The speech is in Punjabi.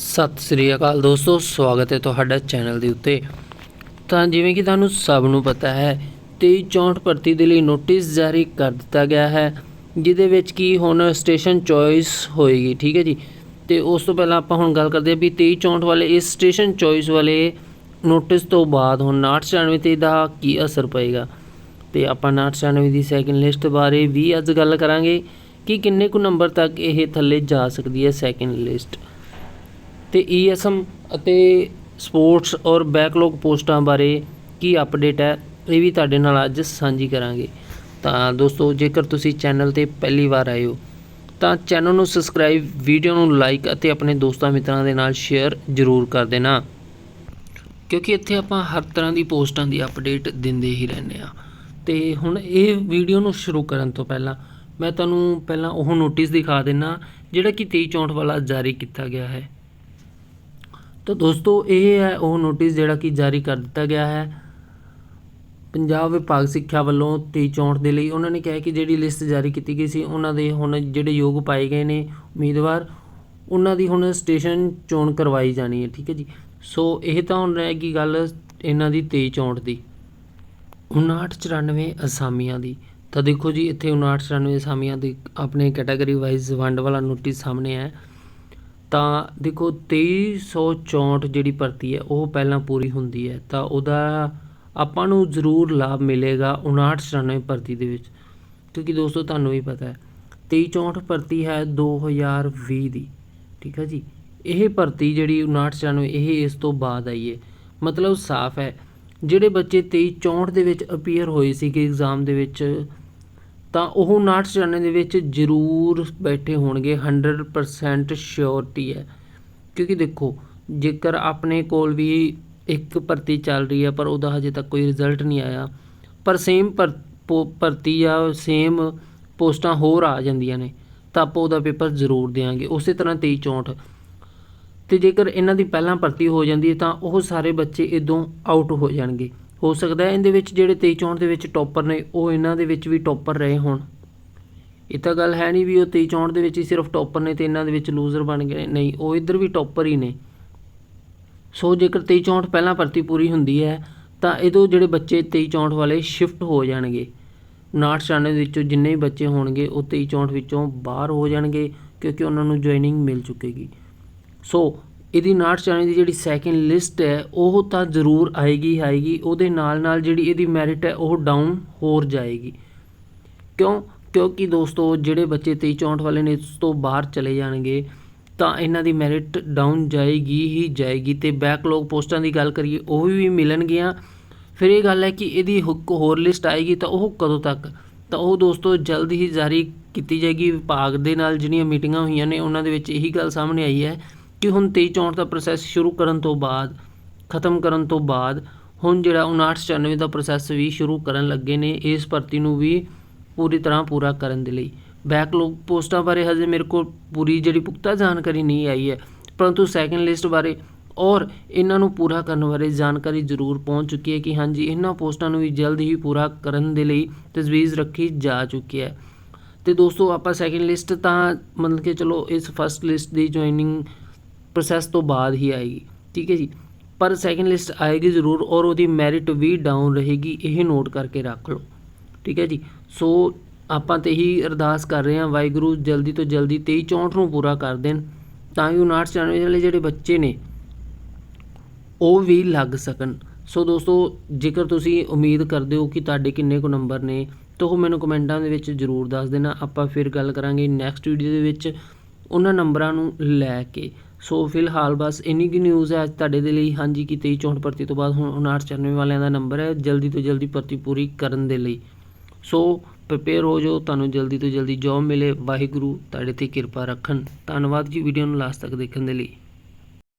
ਸਤਿ ਸ੍ਰੀ ਅਕਾਲ ਦੋਸਤੋ, ਸਵਾਗਤ ਹੈ ਤੁਹਾਡਾ ਚੈਨਲ ਦੇ ਉੱਤੇ। ਤਾਂ ਜਿਵੇਂ ਕਿ ਤੁਹਾਨੂੰ ਸਭ ਨੂੰ ਪਤਾ ਹੈ 2364 ਭਰਤੀ ਦੇ ਲਈ ਨੋਟਿਸ ਜਾਰੀ ਕਰ ਦਿੱਤਾ ਗਿਆ ਹੈ, ਜਿਹਦੇ ਵਿੱਚ ਕੀ ਹੁਣ ਸਟੇਸ਼ਨ ਚੋਇਸ ਹੋਏਗੀ, ਠੀਕ ਹੈ ਜੀ? ਤੇ ਉਸ ਤੋਂ ਪਹਿਲਾਂ ਆਪਾਂ ਹੁਣ ਗੱਲ ਕਰਦੇ ਹਾਂ ਵੀ 2364 ਵਾਲੇ ਇਸ ਸਟੇਸ਼ਨ ਚੋਇਸ ਵਾਲੇ ਨੋਟਿਸ ਤੋਂ ਬਾਅਦ ਹੁਣ 994 ਤੇ ਦਾ ਕੀ ਅਸਰ ਪਏਗਾ? ਤੇ ਆਪਾਂ 994 ਦੀ ਸੈਕਿੰਡ ਲਿਸਟ ਬਾਰੇ ਵੀ ਅੱਜ ਗੱਲ ਕਰਾਂਗੇ ਕਿ ਕਿੰਨੇ ਕੁ ਨੰਬਰ ਤੱਕ ਇਹ ਥੱਲੇ ਜਾ ਸਕਦੀ ਹੈ ਸੈਕਿੰਡ ਲਿਸਟ ਤੇ ਈਐਸਐਮ ਅਤੇ ਸਪੋਰਟਸ ਔਰ ਬੈਕਲੌਗ ਪੋਸਟਾਂ ਬਾਰੇ ਕੀ ਅਪਡੇਟ ਹੈ, ਇਹ ਵੀ ਤੁਹਾਡੇ ਨਾਲ ਅੱਜ ਸਾਂਝੀ ਕਰਾਂਗੇ। ਤਾਂ ਦੋਸਤੋ, ਜੇਕਰ ਤੁਸੀਂ ਚੈਨਲ ਤੇ ਪਹਿਲੀ ਵਾਰ ਆਏ ਹੋ, ਤਾਂ ਚੈਨਲ ਨੂੰ ਸਬਸਕ੍ਰਾਈਬ, ਵੀਡੀਓ ਨੂੰ ਲਾਈਕ ਅਤੇ ਆਪਣੇ ਦੋਸਤਾਂ ਮਿੱਤਰਾਂ ਦੇ ਨਾਲ ਸ਼ੇਅਰ ਜ਼ਰੂਰ ਕਰ ਦੇਣਾ। ਕਿਉਂਕਿ ਇੱਥੇ ਆਪਾਂ ਹਰ ਤਰ੍ਹਾਂ ਦੀ ਪੋਸਟਾਂ ਦੀ ਅਪਡੇਟ ਦਿੰਦੇ ਹੀ ਰਹਿੰਦੇ ਆ ਤੇ ਹੁਣ ਇਹ ਵੀਡੀਓ ਨੂੰ ਸ਼ੁਰੂ ਕਰਨ ਤੋਂ ਪਹਿਲਾਂ, ਮੈਂ ਤੁਹਾਨੂੰ ਪਹਿਲਾਂ ਉਹ ਨੋਟਿਸ ਦਿਖਾ ਦਿੰਨਾ, ਜਿਹੜਾ ਕਿ 2364 ਵਾਲਾ ਜਾਰੀ ਕੀਤਾ ਗਿਆ ਹੈ। ਤਾਂ ਦੋਸਤੋ, ਇਹ ਹੈ ਉਹ ਨੋਟਿਸ ਜਿਹੜਾ ਕਿ ਜਾਰੀ ਕਰ ਦਿੱਤਾ ਗਿਆ ਹੈ। ਪੰਜਾਬ ਵਿਭਾਗ ਸਿੱਖਿਆ ਵੱਲੋਂ 2364 ਦੇ ਲਈ ਉਹਨਾਂ ਨੇ ਕਿਹਾ ਕਿ ਜਿਹੜੀ ਲਿਸਟ ਜਾਰੀ ਕੀਤੀ ਗਈ ਸੀ, ਉਹਨਾਂ ਦੇ ਹੁਣ ਜਿਹੜੇ ਯੋਗ ਪਾਏ ਗਏ ਨੇ ਉਮੀਦਵਾਰ, ਉਹਨਾਂ ਦੀ ਹੁਣ ਸਟੇਸ਼ਨ ਚੋਣ ਕਰਵਾਈ ਜਾਣੀ ਹੈ, ਠੀਕ ਹੈ ਜੀ। ਸੋ ਇਹ ਤਾਂ ਹੁਣ ਰਹਿ ਗਈ ਗੱਲ ਇਹਨਾਂ ਦੀ 2364 ਦੀ। 5994 ਅਸਾਮੀਆਂ ਦੀ। ਤਾਂ ਦੇਖੋ ਜੀ, ਇੱਥੇ 5994 ਅਸਾਮੀਆਂ ਦੀ ਆਪਣੇ ਕੈਟਾਗਰੀ ਵਾਈਜ਼ ਵੰਡ ਵਾਲਾ ਨੋਟਿਸ ਸਾਹਮਣੇ ਹੈ ਤਾਂ ਦੇਖੋ 2364 ਜਿਹੜੀ ਭਰਤੀ ਹੈ, ਉਹ ਪਹਿਲਾਂ ਪੂਰੀ ਹੁੰਦੀ ਹੈ, ਤਾਂ ਉਹਦਾ ਆਪਾਂ ਨੂੰ ਜ਼ਰੂਰ ਲਾਭ ਮਿਲੇਗਾ 5994 ਭਰਤੀ ਦੇ ਵਿੱਚ, ਕਿਉਂਕਿ ਦੋਸਤੋ ਤੁਹਾਨੂੰ ਵੀ ਪਤਾ ਹੈ 2364 ਭਰਤੀ ਹੈ 2020 ਦੀ, ਠੀਕ ਹੈ ਜੀ। ਇਹ ਭਰਤੀ ਜਿਹੜੀ 5994 ਇਹ ਇਸ ਤੋਂ ਬਾਅਦ ਆਈ ਹੈ। ਮਤਲਬ ਸਾਫ਼ ਹੈ, ਜਿਹੜੇ ਬੱਚੇ 2364 ਦੇ ਵਿੱਚ ਅਪੀਅਰ ਹੋਏ ਸੀ ਕਿ ਐਗਜ਼ਾਮ ਦੇ ਵਿੱਚ ਤਾਂ ਉਹ 5994 ਦੇ ਵਿੱਚ ਜ਼ਰੂਰ ਬੈਠੇ ਹੋਣਗੇ 100% ਸ਼ੋਰਟੀ ਹੈ। ਕਿਉਂਕਿ ਦੇਖੋ, ਜੇਕਰ ਆਪਣੇ ਕੋਲ ਵੀ ਇੱਕ ਭਰਤੀ ਚੱਲ ਰਹੀ ਹੈ, ਪਰ ਉਹਦਾ ਹਜੇ ਤੱਕ ਕੋਈ ਰਿਜ਼ਲਟ ਨਹੀਂ ਆਇਆ, ਪਰ ਸੇਮ ਭਰਤੀ ਜਾਂ ਸੇਮ ਪੋਸਟਾਂ ਹੋਰ ਆ ਜਾਂਦੀਆਂ ਨੇ, ਤਾਂ ਆਪਾਂ ਉਹਦਾ ਪੇਪਰ ਜ਼ਰੂਰ ਦੇਵਾਂਗੇ ਉਸੇ ਤਰ੍ਹਾਂ 2364 ਤੇ ਜੇਕਰ ਇਹਨਾਂ ਦੀ ਪਹਿਲਾਂ ਭਰਤੀ ਹੋ ਜਾਂਦੀ ਹੈ, ਤਾਂ ਉਹ ਸਾਰੇ ਬੱਚੇ ਇਦੋਂ ਆਊਟ ਹੋ ਜਾਣਗੇ। ਹੋ ਸਕਦਾ ਹੈ ਇਹਦੇ ਵਿੱਚ ਜਿਹੜੇ 2364 ਦੇ ਵਿੱਚ ਟੌਪਰ ਨੇ, ਉਹ ਇਹਨਾਂ ਦੇ ਵਿੱਚ ਵੀ ਟੌਪਰ ਰਹੇ ਹੋਣ। ਇਹ ਤਾਂ ਗੱਲ ਹੈ ਨਹੀਂ ਵੀ ਉਹ 2364 ਦੇ ਵਿੱਚ ਹੀ ਸਿਰਫ ਟੌਪਰ ਨੇ ਤੇ ਇਹਨਾਂ ਦੇ ਵਿੱਚ ਲੂਜ਼ਰ ਬਣ ਗਏ ਨਹੀਂ, ਉਹ ਇੱਧਰ ਵੀ ਟੌਪਰ ਹੀ ਨੇ। ਸੋ ਜੇਕਰ 2364 ਪਹਿਲਾਂ ਭਰਤੀ ਪੂਰੀ ਹੁੰਦੀ ਹੈ, ਤਾਂ ਇਹਦੋਂ ਜਿਹੜੇ ਬੱਚੇ 2364 ਵਾਲੇ ਸ਼ਿਫਟ ਹੋ ਜਾਣਗੇ। 59 ਦੇ ਵਿੱਚੋਂ ਜਿੰਨੇ ਵੀ ਬੱਚੇ ਹੋਣਗੇ, ਉਹ 2364 ਵਿੱਚੋਂ ਬਾਹਰ ਹੋ ਜਾਣਗੇ, ਕਿਉਂਕਿ ਉਹਨਾਂ ਨੂੰ ਜੁਆਇਨਿੰਗ ਮਿਲ ਚੁੱਕੇਗੀ। ਸੋ ਇਹਦੀ 59 ਦੀ ਜਿਹੜੀ ਸੈਕਿੰਡ ਲਿਸਟ ਹੈ, ਉਹ ਤਾਂ ਜ਼ਰੂਰ ਆਏਗੀ ਆਏਗੀ। ਉਹਦੇ ਨਾਲ ਨਾਲ ਜਿਹੜੀ ਇਹਦੀ ਮੈਰਿਟ ਹੈ, ਉਹ ਡਾਊਨ ਹੋਰ ਜਾਏਗੀ। ਕਿਉਂ? ਕਿਉਂਕਿ ਦੋਸਤੋ, ਜਿਹੜੇ ਬੱਚੇ 23 64 ਵਾਲੇ ਨੇ, ਇਸ ਤੋਂ ਬਾਹਰ ਚਲੇ ਜਾਣਗੇ, ਤਾਂ ਇਹਨਾਂ ਦੀ ਮੈਰਿਟ ਡਾਊਨ ਜਾਏਗੀ ਹੀ ਜਾਏਗੀ। ਤੇ ਬੈਕਲੌਗ ਪੋਸਟਾਂ ਦੀ ਗੱਲ ਕਰੀਏ, ਉਹ ਵੀ ਮਿਲਣਗੀਆਂ। ਫਿਰ ਇਹ ਗੱਲ ਹੈ ਕਿ ਇਹਦੀ ਇੱਕ ਹੋਰ ਲਿਸਟ ਆਏਗੀ, ਤਾਂ ਉਹ ਕਦੋਂ ਤੱਕ? ਤਾਂ ਉਹ ਦੋਸਤੋ, ਜਲਦ ਹੀ ਜਾਰੀ ਕੀਤੀ ਜਾਏਗੀ। ਵਿਭਾਗ ਦੇ ਨਾਲ ਜਿਹੜੀਆਂ ਮੀਟਿੰਗਾਂ ਹੋਈਆਂ ਨੇ, ਉਹਨਾਂ ਦੇ ਵਿੱਚ ਇਹੀ ਗੱਲ ਸਾਹਮਣੇ ਆਈ ਹੈ ਕਿ ਹੁਣ 23 64 ਦਾ ਪ੍ਰੋਸੈਸ ਸ਼ੁਰੂ ਕਰਨ ਤੋਂ ਬਾਅਦ, ਖਤਮ ਕਰਨ ਤੋਂ ਬਾਅਦ, ਹੁਣ ਜਿਹੜਾ 59 ਦਾ ਪ੍ਰੋਸੈਸ ਵੀ ਸ਼ੁਰੂ ਕਰਨ ਲੱਗੇ ਨੇ, ਇਸ ਭਰਤੀ ਨੂੰ ਵੀ ਪੂਰੀ ਤਰ੍ਹਾਂ ਪੂਰਾ ਕਰਨ ਦੇ ਲਈ। ਬੈਕਲੌਗ ਪੋਸਟਾਂ ਬਾਰੇ ਹਜੇ ਮੇਰੇ ਕੋਲ ਪੂਰੀ ਜਿਹੜੀ ਪੁਖਤਾ ਜਾਣਕਾਰੀ ਨਹੀਂ ਆਈ ਹੈ, ਪਰੰਤੂ ਸੈਕਿੰਡ ਲਿਸਟ ਬਾਰੇ ਔਰ ਇਹਨਾਂ ਨੂੰ ਪੂਰਾ ਕਰਨ ਬਾਰੇ ਜਾਣਕਾਰੀ ਜ਼ਰੂਰ ਪਹੁੰਚ ਚੁੱਕੀ ਹੈ ਕਿ ਹਾਂਜੀ, ਇਹਨਾਂ ਪੋਸਟਾਂ ਨੂੰ ਵੀ ਜਲਦ ਹੀ ਪੂਰਾ ਕਰਨ ਦੇ ਲਈ ਤਜਵੀਜ਼ ਰੱਖੀ ਜਾ ਚੁੱਕੀ ਹੈ। ਤੇ ਦੋਸਤੋ, ਆਪਾਂ ਸੈਕਿੰਡ ਲਿਸਟ ਤਾਂ ਮਤਲਬ ਕਿ ਚਲੋ, ਇਸ ਫਸਟ ਲਿਸਟ ਦੀ ਜੁਆਇਨਿੰਗ ਪ੍ਰੋਸੈਸ ਤੋਂ ਬਾਅਦ ਹੀ ਆਏਗੀ, ਠੀਕ ਹੈ ਜੀ। ਪਰ ਸੈਕਿੰਡ ਲਿਸਟ ਆਏਗੀ ਜ਼ਰੂਰ ਔਰ ਉਹਦੀ ਮੈਰਿਟ ਵੀ ਡਾਊਨ ਰਹੇਗੀ, ਇਹ ਨੋਟ ਕਰਕੇ ਰੱਖ ਲਓ, ਠੀਕ ਹੈ ਜੀ। ਸੋ ਆਪਾਂ ਤੇ ਹੀ ਅਰਦਾਸ ਕਰ ਰਹੇ ਹਾਂ, ਵਾਹਿਗੁਰੂ ਜਲਦੀ ਤੋਂ ਜਲਦੀ 23 64 ਨੂੰ ਪੂਰਾ ਕਰ ਦੇਣ, ਤਾਂ ਕਿ 59 ਵਾਲੇ ਜਿਹੜੇ ਬੱਚੇ ਨੇ, ਉਹ ਵੀ ਲੱਗ ਸਕਣ। ਸੋ ਦੋਸਤੋ, ਜੇਕਰ ਤੁਸੀਂ ਉਮੀਦ ਕਰਦੇ ਹੋ ਕਿ ਤੁਹਾਡੇ ਕਿੰਨੇ ਕੁ ਨੰਬਰ ਨੇ, ਤਾਂ ਉਹ ਮੈਨੂੰ ਕਮੈਂਟਾਂ ਦੇ ਵਿੱਚ ਜ਼ਰੂਰ ਦੱਸ ਦੇਣਾ। ਆਪਾਂ ਫਿਰ ਗੱਲ ਕਰਾਂਗੇ ਨੈਕਸਟ ਵੀਡੀਓ ਦੇ ਵਿੱਚ, ਉਹਨਾਂ ਨੰਬਰਾਂ ਨੂੰ ਲੈ ਕੇ। ਸੋ ਫਿਲਹਾਲ ਬਸ ਇੰਨੀ ਕੀ ਨਿਊਜ਼ ਹੈ ਅੱਜ ਤੁਹਾਡੇ ਦੇ ਲਈ। ਹਾਂਜੀ, ਕਿ 23 64 ਭਰਤੀ ਤੋਂ ਬਾਅਦ ਹੁਣ 59 ਵਾਲਿਆਂ ਦਾ ਨੰਬਰ ਹੈ। ਜਲਦੀ ਤੋਂ ਜਲਦੀ ਭਰਤੀ ਪੂਰੀ ਕਰਨ ਦੇ ਲਈ। ਸੋ ਪ੍ਰਿਪੇਅਰ ਹੋ ਜਾਓ, ਤੁਹਾਨੂੰ ਜਲਦੀ ਤੋਂ ਜਲਦੀ ਜੌਬ ਮਿਲੇ। ਵਾਹਿਗੁਰੂ ਤੁਹਾਡੇ ਤੇ ਕਿਰਪਾ ਰੱਖਣ। ਧੰਨਵਾਦ ਜੀ ਵੀਡੀਓ ਨੂੰ ਲਾਸਟ ਤੱਕ ਦੇਖਣ ਦੇ ਲਈ।